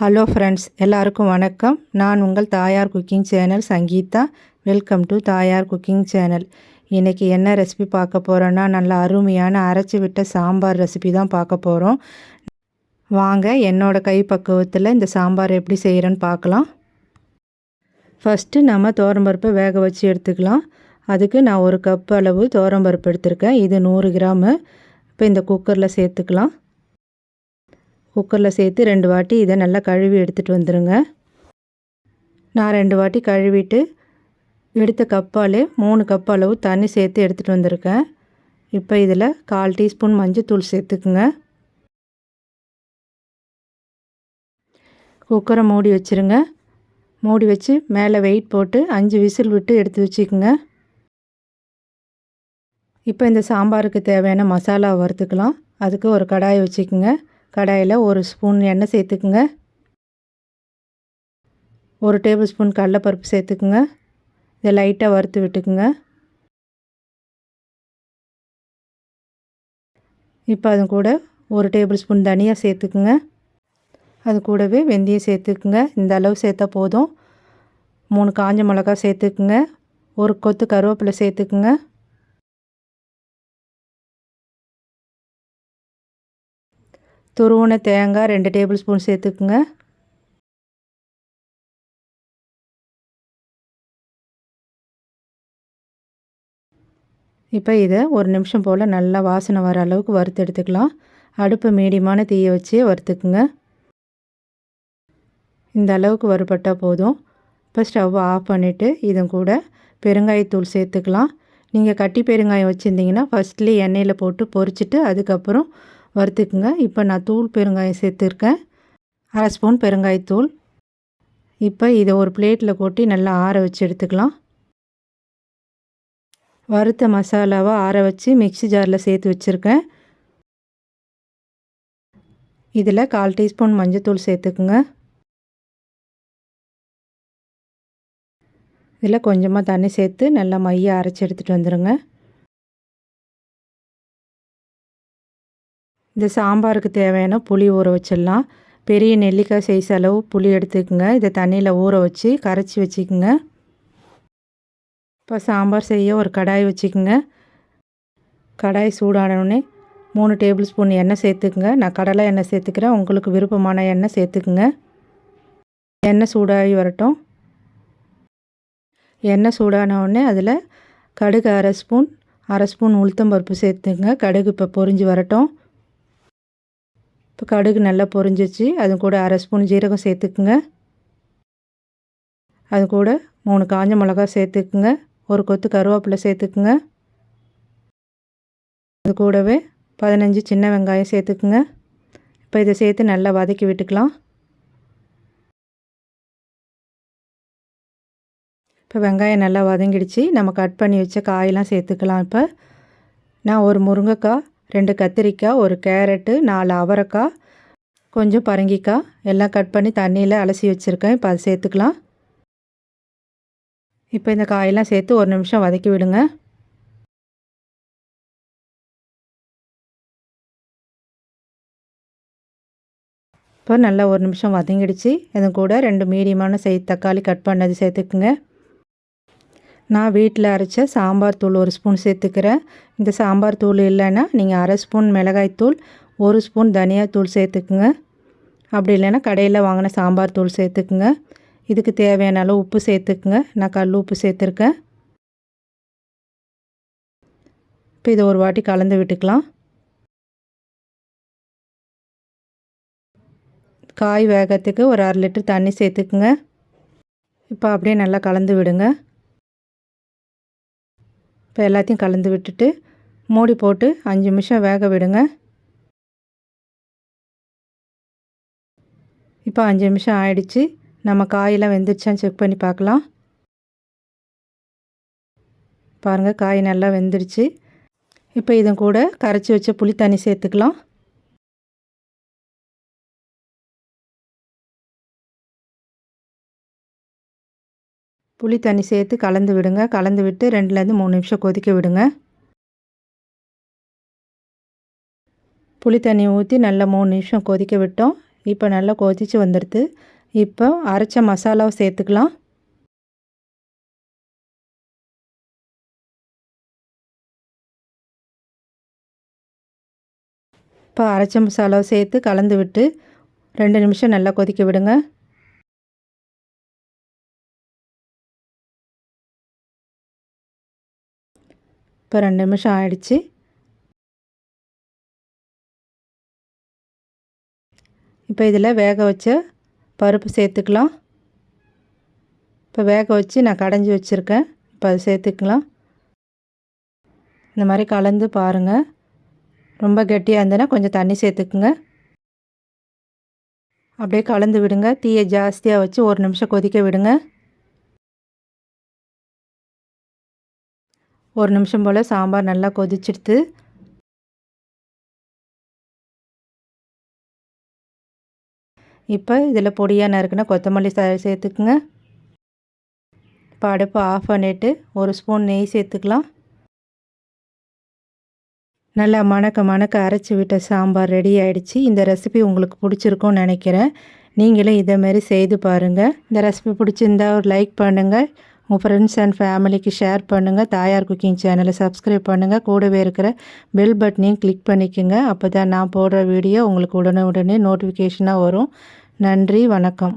Hello friends எல்லாருக்கும் வணக்கம். நான் உங்கள் தாயார் cooking channel Sangeetha. Welcome to தாயார் குக்கிங் சேனல். இன்றைக்கி என்ன ரெசிபி பார்க்க போகிறோன்னா நல்ல அருமையான அரைச்சி விட்ட சாம்பார் ரெசிபி தான் பார்க்க போகிறோம் வாங்க என்னோட கை பக்குவத்தில் இந்த சாம்பார் எப்படி செய்கிறேன்னு பார்க்கலாம். ஃபஸ்ட்டு நம்ம தோரம்பருப்பை வேக வச்சு எடுத்துக்கலாம். அதுக்கு நான் ஒரு கப் அளவு தோரம்பருப்பு எடுத்திருக்கேன். இது நூறு கிராமு. இப்போ இந்த குக்கரில் சேர்த்துக்கலாம். குக்கரில் சேர்த்து ரெண்டு வாட்டி இதை நல்லா கழுவி எடுத்துகிட்டு வந்துடுங்க நான் ரெண்டு வாட்டி கழுவிட்டு எடுத்த கப்பாலே மூணு கப் அளவு தண்ணி சேர்த்து எடுத்துகிட்டு வந்திருக்கேன். இப்போ இதில் கால் டீஸ்பூன் மஞ்சள் சேர்த்துக்குங்க. குக்கரை மூடி வச்சுருங்க. மூடி வச்சு மேலே வெயிட் போட்டு அஞ்சு விசில் விட்டு எடுத்து வச்சுக்கோங்க. இப்போ இந்த சாம்பாருக்கு தேவையான மசாலா வறுத்துக்கலாம். அதுக்கு ஒரு கடாயை வச்சுக்கோங்க. கடாயில் ஒரு ஸ்பூன் எண்ணெய் சேர்த்துக்குங்க. ஒரு டேபிள் ஸ்பூன் கடலைப்பருப்பு சேர்த்துக்குங்க. இதை லைட்டாக வறுத்து விட்டுக்குங்க. இப்போ அது கூட ஒரு டேபிள் ஸ்பூன் தனியாக சேர்த்துக்குங்க. அது கூடவே வெந்தயம் சேர்த்துக்குங்க. இந்த அளவு சேர்த்தா போதும். மூணு காஞ்ச மிளகா சேர்த்துக்குங்க. ஒரு கொத்து கருவேப்பிலை சேர்த்துக்குங்க. துருவன தேங்காய் ரெண்டு டேபிள் ஸ்பூன் சேர்த்துக்குங்க. இப்போ இதை ஒரு நிமிஷம் போல் நல்லா வாசனை வர அளவுக்கு வறுத்து எடுத்துக்கலாம். அடுப்பு மீடியமான தீயை வச்சு வறுத்துக்குங்க. இந்த அளவுக்கு வறுபட்டால் போதும். இப்போ ஸ்டவ் ஆஃப் பண்ணிவிட்டு இதன் கூட பெருங்காயத்தூள் சேர்த்துக்கலாம். நீங்கள் கட்டி பெருங்காயம் வச்சுருந்தீங்கன்னா ஃபஸ்ட்லேயே எண்ணெயில் போட்டு பொரிச்சிட்டு அதுக்கப்புறம் வறுத்துக்குங்க. இப்போ நான் தூள் பெருங்காயம் சேர்த்துருக்கேன். அரை ஸ்பூன் பெருங்காயத்தூள் இப்போ இதை ஒரு பிளேட்டில் கொட்டி நல்லா ஆற வச்சு எடுத்துக்கலாம். வறுத்த மசாலாவை ஆற வச்சு மிக்சி ஜாரில் சேர்த்து வச்சுருக்கேன். இதில் கால் டீஸ்பூன் மஞ்சத்தூள் சேர்த்துக்குங்க. இதில் கொஞ்சமாக தண்ணி சேர்த்து நல்லா மைய அரைச்சி எடுத்துகிட்டு வந்துடுங்க இந்த சாம்பாருக்கு தேவையான புளி ஊற வச்சிடலாம். பெரிய நெல்லிக்காய் சைஸ் அளவு புளி எடுத்துக்கோங்க. இதை தண்ணியில் ஊற வச்சு கரைச்சி வச்சுக்கோங்க. இப்போ சாம்பார் செய்ய ஒரு கடாய் வச்சுக்கோங்க. கடாய் சூடானோடனே மூணு டேபிள் ஸ்பூன் எண்ணெய் சேர்த்துக்குங்க. நான் கடலை எண்ணெய் சேர்த்துக்கிறேன். உங்களுக்கு விருப்பமான எண்ணெய் சேர்த்துக்குங்க. எண்ணெய் சூடாகி வரட்டும். எண்ணெய் சூடான அதில் கடுகு அரை ஸ்பூன் அரை ஸ்பூன் உளுத்தம்பருப்பு சேர்த்துங்க கடுகு இப்போ பொறிஞ்சு வரட்டும். இப்போ கடுகு நல்லா பொரிஞ்சிச்சு. அது கூட அரை ஸ்பூன் ஜீரகம் சேர்த்துக்குங்க. அது கூட மூணு காஞ்ச மிளகா சேர்த்துக்குங்க. ஒரு கொத்து கருவேப்பிலை சேர்த்துக்குங்க. அது கூடவே பதினஞ்சு சின்ன வெங்காயம் சேர்த்துக்குங்க. இப்போ இதை சேர்த்து நல்லா வதக்கி விட்டுக்கலாம். இப்போ வெங்காயம் நல்லா வதங்கிடுச்சு. நம்ம கட் பண்ணி வச்ச காயெல்லாம் சேர்த்துக்கலாம் இப்போ. நான் ஒரு முருங்கைக்காய் ரெண்டு கத்திரிக்காய் ஒரு கேரட்டு நாலு அவரைக்காய் கொஞ்சம் பரங்கிக்காய். எல்லாம் கட் பண்ணி தண்ணியில் அலசி வச்சுருக்கேன். இப்போ அதை சேர்த்துக்கலாம். இப்போ இந்த காயெல்லாம் சேர்த்து ஒரு நிமிஷம் வதக்கி விடுங்க. இப்போ நல்லா ஒரு நிமிஷம் வதங்கிடுச்சு. இது கூட ரெண்டு மீடியமான செய் தக்காளி கட் பண்ணது சேர்த்துக்குங்க. நான் வீட்டில் அரைச்ச சாம்பார் தூள் ஒரு ஸ்பூன் சேர்த்துக்கிறேன். இந்த சாம்பார் தூள் இல்லைன்னா நீங்கள் அரை ஸ்பூன் மிளகாய் தூள் ஒரு ஸ்பூன் தனியாத்தூள் சேர்த்துக்குங்க. அப்படி இல்லைன்னா கடையில் வாங்கின சாம்பார் தூள் சேர்த்துக்குங்க. இதுக்கு தேவையான அளவு உப்பு சேர்த்துக்குங்க. நான் கல் உப்பு சேர்த்துருக்கேன். இப்போ இதை ஒரு வாட்டி கலந்து விட்டுக்கலாம். காய் வேகத்துக்கு ஒரு அரை லிட்டர் தண்ணி சேர்த்துக்குங்க. இப்போ அப்படியே நல்லா கலந்து விடுங்க. இப்போ எல்லாத்தையும் கலந்து விட்டுட்டு மூடி போட்டு அஞ்சு நிமிஷம் வேக விடுங்க. இப்போ அஞ்சு நிமிஷம் ஆயிடுச்சு. நம்ம காயெல்லாம் வெந்துருச்சான்னு செக் பண்ணி பார்க்கலாம். பாருங்கள் காய் நல்லா வெந்துருச்சு. இப்போ இதன் கூட கரைச்சி வச்ச புளி தண்ணி சேர்த்துக்கலாம். புளி தண்ணி சேர்த்து கலந்து விடுங்க. கலந்து விட்டு ரெண்டுலேருந்து மூணு நிமிஷம் கொதிக்க விடுங்க. புளி தண்ணி ஊற்றி நல்லா மூணு நிமிஷம் கொதிக்க விட்டோம். இப்போ நல்லா கொதிச்சு வந்துடுது. இப்போ அரைச்ச மசாலாவை சேர்த்துக்கலாம். இப்போ அரைச்ச மசாலாவை சேர்த்து கலந்து விட்டு ரெண்டு நிமிஷம் நல்லா கொதிக்க விடுங்க. இப்போ ரெண்டு நிமிஷம் ஆயிடுச்சு இப்போ இதில் வேக வச்ச பருப்பு சேர்த்துக்கலாம் இப்போ வேக வச்சு நான் கடைஞ்சி வச்சுருக்கேன் இப்போ அதை சேர்த்துக்கலாம் இந்த மாதிரி கலந்து பாருங்கள் ரொம்ப கெட்டியாக இருந்ததுன்னா கொஞ்சம் தண்ணி சேர்த்துக்குங்க. அப்படியே கலந்து விடுங்க. தீயை ஜாஸ்தியாக வச்சு ஒரு நிமிஷம் கொதிக்க விடுங்க. ஒரு நிமிஷம் போல் சாம்பார் நல்லா கொதிச்சிடுத்து இப்போ இதில் பொடியாக நறுக்குன்னா கொத்தமல்லி சேர்த்துக்குங்க. இப்போ அடுப்பு ஆஃப் பண்ணிவிட்டு ஒரு ஸ்பூன் நெய் சேர்த்துக்கலாம். நல்லா மணக்க மணக்க அரைச்சி விட்ட சாம்பார் ரெடி ஆகிடுச்சு இந்த ரெசிபி உங்களுக்கு பிடிச்சிருக்கும்னு நினைக்கிறேன். நீங்களும் இதேமாரி செய்து பாருங்கள் இந்த ரெசிபி பிடிச்சிருந்தா ஒரு லைக் பண்ணுங்கள் உங்கள் ஃப்ரெண்ட்ஸ் அண்ட் ஃபேமிலிக்கு ஷேர் பண்ணுங்கள் தாயார் குக்கிங் சேனலை சப்ஸ்கிரைப் பண்ணுங்கள் கூடவே இருக்கிற பெல் பட்டனையும் கிளிக் பண்ணிக்கோங்க. அப்போ தான் நான் போடுற வீடியோ உங்களுக்கு உடனே உடனே நோட்டிஃபிகேஷனாக வரும். நன்றி வணக்கம்.